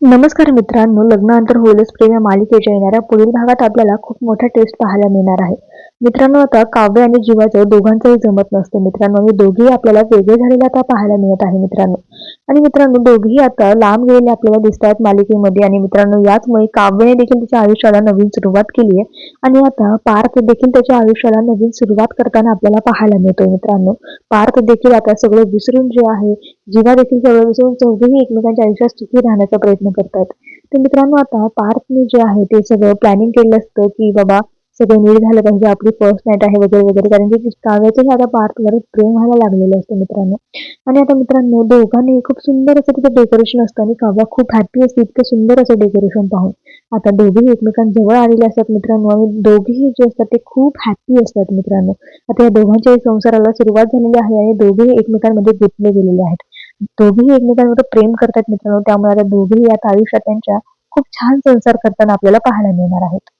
नमस्कार मित्रांनो लग्नानंतर होईलच प्रेम या मालिकेच्या येणाऱ्या पुढील भागात आपल्याला खूप मोठा टेस्ट पाहायला मिळणार आहे. मित्रांनो आता काव्य आणि जीवाचं दोघांचंही जमत नसतं. मित्रांनो आणि दोघेही आपल्याला वेगळे झालेले आता पाहायला मिळत आहे मित्रांनो. आणि मित्रांनो दोघेही आता लांब गेलेले आपल्याला दिसत आहेत मालिकेमध्ये. आणि मित्रांनो याचमुळे काव्यने देखील तिच्या आयुष्याला नवीन सुरुवात केली आहे आणि आता पार्थ देखील त्याच्या आयुष्याला नवीन सुरुवात करताना आपल्याला पाहायला मिळतोय मित्रांनो. पार्थ देखील आता सगळं विसरून जे आहे जीवा देखील सगळं विसरून चौघेही एकमेकांच्या आयुष्यात सुखी राहण्याचा प्रयत्न करतात. तर मित्रांनो आता पार्थने जे आहे ते सगळं प्लॅनिंग केलं असतं की बाबा सगळं नीट झालं पाहिजे आपली फर्स्ट नाईट आहे वगैरे वगैरे. कारण की काव्याचंही आता पार्थवर प्रेम व्हायला लागलेलं असतं मित्रांनो. आणि आता मित्रांनो दोघांनी खूप सुंदर असं तिथं डेकोरेशन असतं आणि काव्या खूप हॅपी असते इतकं सुंदर असं डेकोरेशन पाहून. आता दोघेही एकमेकांजवळ आलेले असतात मित्रांनो आणि दोघेही जे असतात ते खूप हॅपी असतात मित्रांनो. आता या दोघांच्या संसाराला सुरुवात झालेली आहे आणि दोघेही एकमेकांमध्ये गुंतले गेलेले आहेत. दोघेही एकमेकांवर प्रेम करतात मित्रांनो. त्यामुळे आता दोघेही आता आयुष्यात त्यांच्या खूप छान संसार करताना आपल्याला पाहायला मिळणार आहेत.